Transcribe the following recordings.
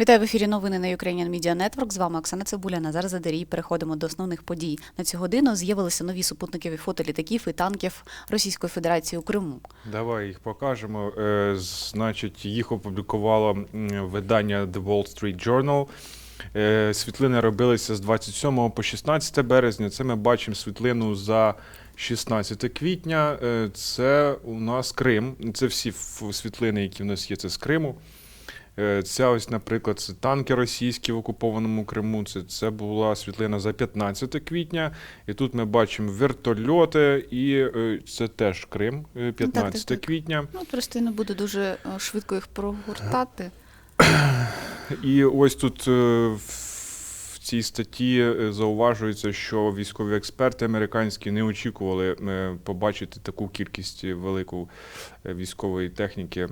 Вітаю в ефірі новини на Ukrainian Media Network. З вами Оксана Цибуля. Назар Задарій. Переходимо до основних подій. На цю годину з'явилися нові супутникові фото літаків і танків Російської Федерації у Криму. Давай їх покажемо. Е, Значить, їх опублікувало видання The Wall Street Journal. Е, Світлини робилися з 27 по 16 березня. Це ми бачимо світлину за 16 квітня. Е, Це у нас Крим. Це всі світлини, які в нас є, це з Криму. Е, Ця ось, наприклад, це танки російські в окупованому Криму. Це, це була світлина за 15 квітня. І тут ми бачимо вертольоти, і е, це теж Крим, е, 15 так. квітня. Ну просто я не буду дуже швидко їх прогортати. І ось тут в цій статті зауважується, що військові експерти американські не очікували побачити таку кількість велику військової техніки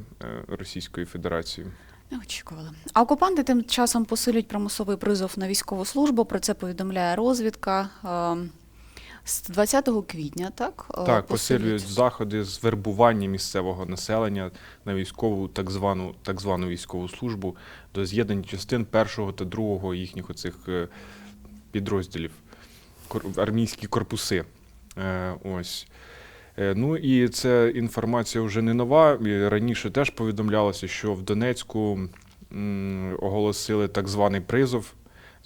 Російської Федерації. Не очікували. А окупанти тим часом посилюють примусовий призов на військову службу. Про це повідомляє розвідка. Е, З 20 квітня, так? е, Так, посилюють заходи з вербування місцевого населення на військову так звану так звану військову службу до з'єднань частин першого та другого їхніх оцих е, підрозділів, армійські корпуси. Ось. Е, Ну і це інформація вже не нова. Раніше теж повідомлялося, що в Донецьку оголосили так званий призов.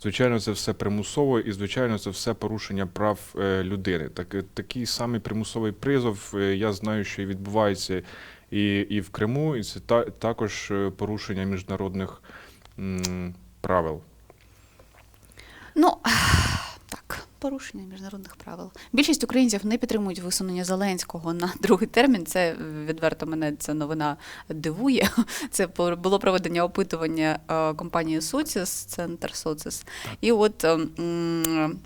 Звичайно, це все примусово, і звичайно, це все порушення прав е, людини. Так, е, такий самий примусовий призов. Я знаю, що відбувається і, і в Криму, і це та, також порушення міжнародних м, правил. Ну порушення міжнародних правил. Більшість українців не підтримують висунення Зеленського на другий термін. Це відверто мене ця новина дивує. Це було проведення опитування е, компанії Соціс, центр Соціс. І от е,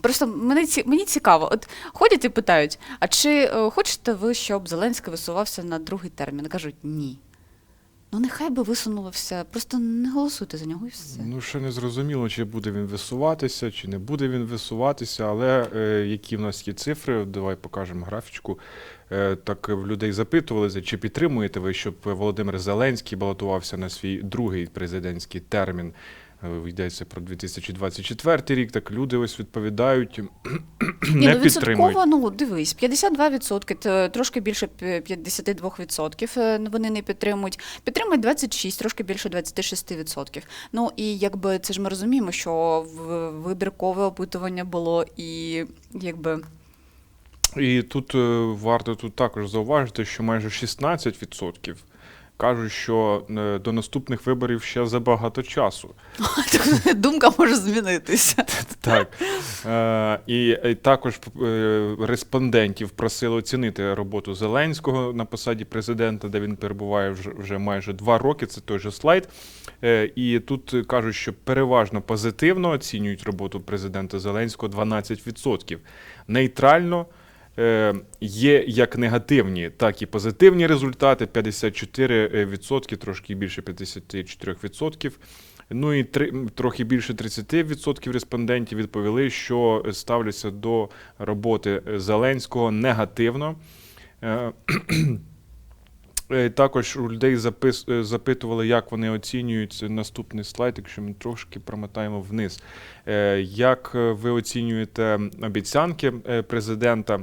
просто мене мені цікаво, от ходять і питають: а чи е, хочете ви, щоб Зеленський висувався на другий термін? Кажуть, ні. Ну, нехай би висунувався, просто не голосуйте за нього і все. Ну, ще не зрозуміло, чи буде він висуватися, чи не буде він висуватися, але е, які в нас є цифри, давай покажемо графічку. Е, так в людей запитувалися, чи підтримуєте ви, щоб Володимир Зеленський балотувався на свій другий президентський термін. Е, Йдеться про 2024 рік. Так люди ось відповідають, не ну, підтримують. ну дивись, 52%, т- трошки більше 52% е, вони не підтримують. Підтримують 26, трошки більше 26%. Ну і якби це ж ми розуміємо, що вибіркове опитування було і якби І тут е, варто тут також зауважити, що майже 16% кажуть, що е, до наступних виборів ще забагато часу. думка може змінитися. Так. Е, і, і також е, респондентів просили оцінити роботу Зеленського на посаді президента, де він перебуває вже, майже два роки. Це той же слайд. Е, і тут кажуть, що переважно позитивно оцінюють роботу президента Зеленського 12%. Нейтрально. Е, Є як негативні, так і позитивні результати 54%, трошки більше 54%. Ну і три, трохи більше 30% респондентів відповіли, що ставляться до роботи Зеленського негативно. Е, е, Також у людей запис, запитували, як вони оцінюють наступний слайд, якщо ми трошки промотаємо вниз. Як ви оцінюєте обіцянки президента?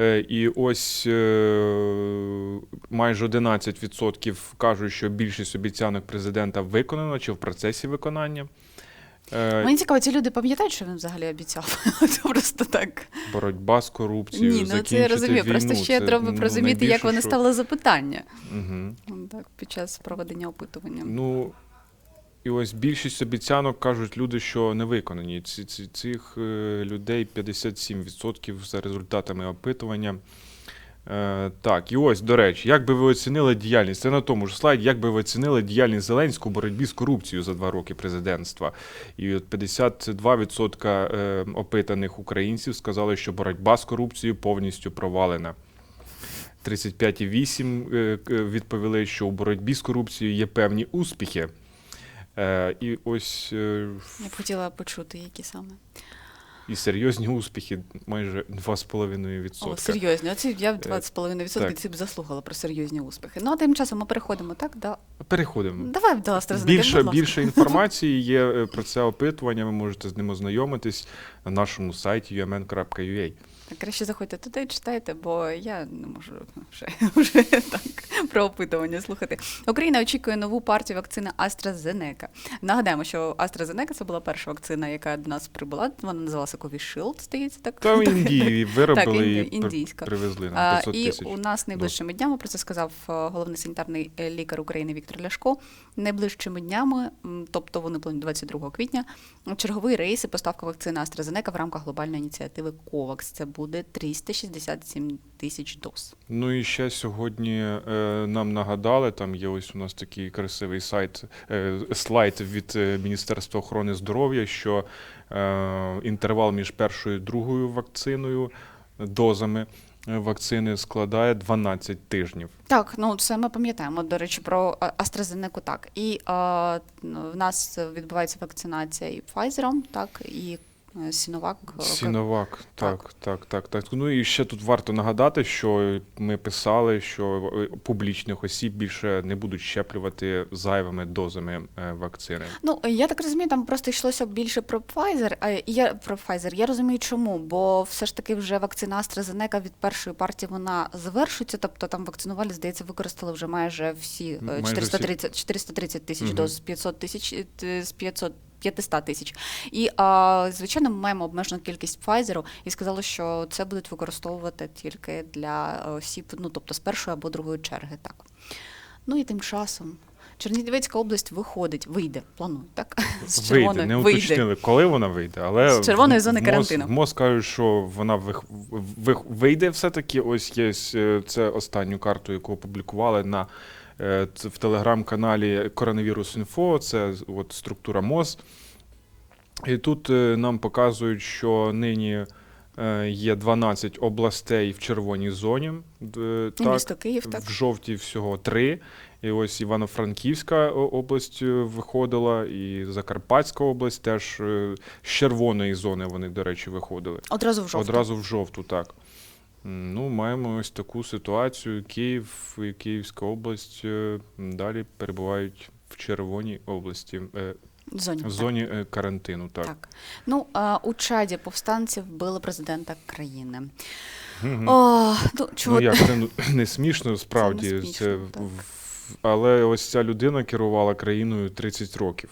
Е, І ось е, майже 11% кажуть, що більшість обіцянок президента виконано чи в процесі виконання. Е, Мені цікаво, ці люди пам'ятають, що він взагалі обіцяв? Це просто так. Боротьба з корупцією. Ні, ну це я розумію. Просто ще Це, треба ну, розуміти, як вони що- ставили запитання. Ну, Так, під час проведення опитування. Ну, і ось більшість обіцянок кажуть люди, що не виконані. Ці, ці, цих е, людей 57% за результатами опитування. Е, так, і ось, до речі, як би ви оцінили діяльність? Це на тому ж слайді, як би ви оцінили діяльність Зеленського у боротьбі з корупцією за два роки президентства? І от 52% е, опитаних українців сказали, що боротьба з корупцією повністю провалена. 35,8% е, відповіли, що у боротьбі з корупцією є певні успіхи. Е, І ось е, Я б хотіла почути, які саме. і серйозні успіхи майже 2,5%. О, серйозні. Оці я в Е, 20,5% так. ці б заслухала про серйозні успіхи. Ну а тим часом ми переходимо так до Переходимо. давай до Більше, більше інформації є про це опитування. Ви можете з ним ознайомитись на нашому сайті umn.ua. Краще заходьте туди, читайте, бо я не можу вже, вже так про опитування слухати. Україна очікує нову партію вакцини AstraZeneca. Нагадаємо, що AstraZeneca це була перша вакцина, яка до нас прибула. Вона називалася Covishield, здається, так. Та в Індії виробили Так, і інді- індійська. привезли на 500 і тисяч. у нас найближчими днями про це сказав е, головний санітарний е, лікар України Віктор Ляшко. Найближчими днями, тобто вони планують 22 квітня, черговий рейс і поставка вакцини AstraZeneca в рамках глобальної ініціативи COVAX. Це буде 367 тисяч доз. Ну і ще сьогодні е, нам нагадали, там є ось у нас такий красивий сайт, е, слайд від е, Міністерства охорони здоров'я, що е, інтервал між першою і другою вакциною, дозами е, вакцини складає 12 тижнів. Так, ну це ми пам'ятаємо. До речі, про AstraZeneca так. І е, в нас відбувається вакцинація і Pfizer, так, і е, е, Сіновак, Так. так, так, так, так. Ну і ще тут варто нагадати, що ми писали, що е, публічних осіб більше не будуть щеплювати зайвими дозами е, вакцини. Ну, я так розумію, там просто йшлося більше про Pfizer, а я про Pfizer. Я розумію, чому, бо все ж таки вже вакцина AstraZeneca від першої партії вона завершується. Тобто там вакцинували, здається, використали вже майже всі е, Майже всі. 430, 430 тисяч Мгм. доз з 500 тисяч з 500 500 тисяч. І, а, звичайно, ми маємо обмежену кількість Pfizer, і сказали, що це будуть використовувати тільки для осіб, ну тобто з першої або другої черги. Так. Ну і тим часом Чернівецька область виходить, вийде, планують, так? З Вийде, червоної не вийде. уточнили, коли вона вийде, але З червоної зони карантину. МОЗ кажуть, що вона вих- вих- вийде все-таки. Ось є е, це останню карту, яку опублікували на в телеграм-каналі Коронавірус Інфо. Це от структура МОЗ. І тут е, нам показують, що нині е, є 12 областей в червоній зоні. І місто Київ, так. в жовтій всього три. І ось Івано-Франківська область е, виходила, і Закарпатська область теж е, з червоної зони вони, до речі, виходили. Одразу в жовту. Одразу в жовту, так. Ну, маємо ось таку ситуацію. Київ і Київська область е, далі перебувають в червоній області, е, В зоні. так. е, карантину. Так. Так. Ну, а, у Чаді повстанці вбили президента країни. Мгм. О, ну, чого Ну як це не смішно, справді. Це Це не смішно, в- Але ось ця людина керувала країною 30 років.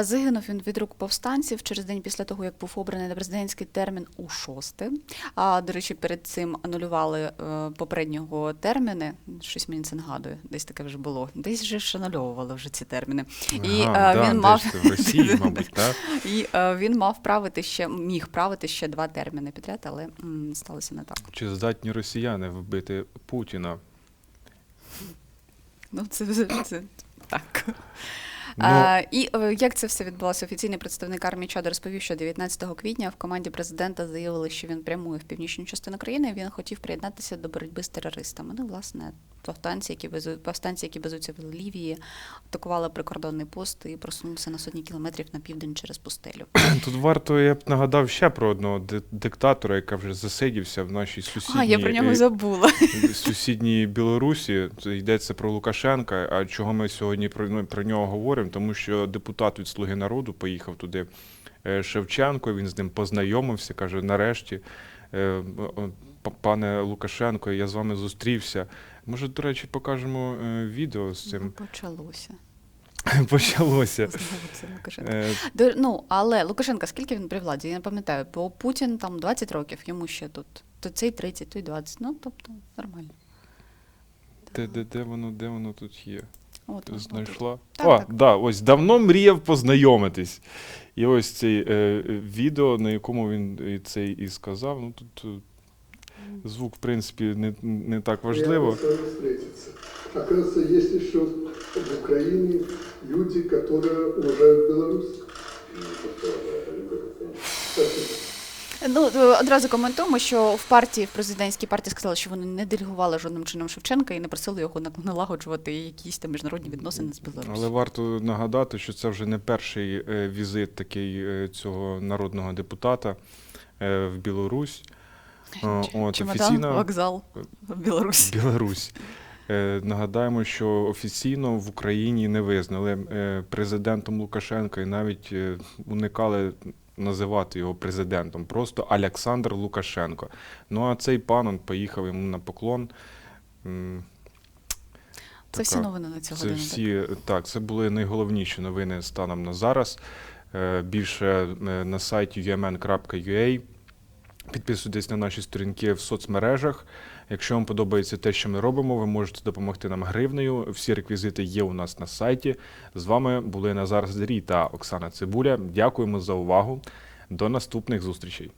Загинув він від рук повстанців через день після того, як був обраний на президентський термін у шосте. А до речі, перед цим анулювали е, попереднього терміни. Щось мені це нагадує, десь таке вже було. Десь вже ж анульовували вже ці терміни. І Ага, е, да, він мав в Росії, мабуть, так? і е, він мав правити ще міг правити ще два терміни підряд, але м, сталося не так. Чи здатні росіяни вбити Путіна? Ну це, це, це так. Ну, А, і е, як це все відбулося? Офіційний представник армії Чада розповів, що 19 квітня в команді президента заявили, що він прямує в північну частину країни. Він хотів приєднатися до боротьби з терористами. Ну, власне, повстанці, які везуть повстанці, які везуться в Лівії, атакували прикордонний пост і просунулися на сотні кілометрів на південь через пустелю. Тут варто, я б нагадав ще про одного диктатора, яка вже засидівся в нашій сусідній, А, я про нього е, забула. сусідній Білорусі. Це йдеться про Лукашенка. А чого ми сьогодні про, ну, про нього говоримо? Тому що депутат від Слуги народу поїхав туди е, Шевченко, він з ним познайомився, каже: нарешті, е, пане Лукашенко, я з вами зустрівся. Може, до речі, покажемо е, відео з Ну, цим. почалося. Почалося. Це Лукашенко. Е, До- Ну, але Лукашенка, скільки він при владі? Я не пам'ятаю, бо Путін там 20 років, йому ще тут. То цей 30, то й 20. Ну, тобто, нормально. Де, де, де воно, де воно тут є? От, знайшла? Так, О, так. да, ось давно мріяв познайомитись. І ось цей е, відео, на якому він і це і сказав. Ну тут е, звук, в принципі, не, не так важливо. Оказывается, есть еще в Украине люди, которые уважают Беларусь. Ну е, одразу коментуємо, що в партії, в президентській партії сказали, що вони не делегували жодним чином Шевченка і не просили його налагоджувати якісь там міжнародні відносини з Білорусі. Але варто нагадати, що це вже не перший е, візит такий е, цього народного депутата в Білорусь. От, Чемодан, офіційно вокзал в Білорусі. Білорусь. Е, Нагадаємо, що офіційно в Україні не визнали е, президентом Лукашенка і навіть е, уникали називати його президентом. Просто Олександр Лукашенко. Ну а цей пан он поїхав йому на поклон. Це всі новини на цю це годину. всі так, це були найголовніші новини станом на зараз. Більше на сайті umn.ua. Підписуйтесь на наші сторінки в соцмережах. Якщо вам подобається те, що ми робимо, ви можете допомогти нам гривнею. Всі реквізити є у нас на сайті. З вами були Назар Здрій та Оксана Цибуля. Дякуємо за увагу. До наступних зустрічей.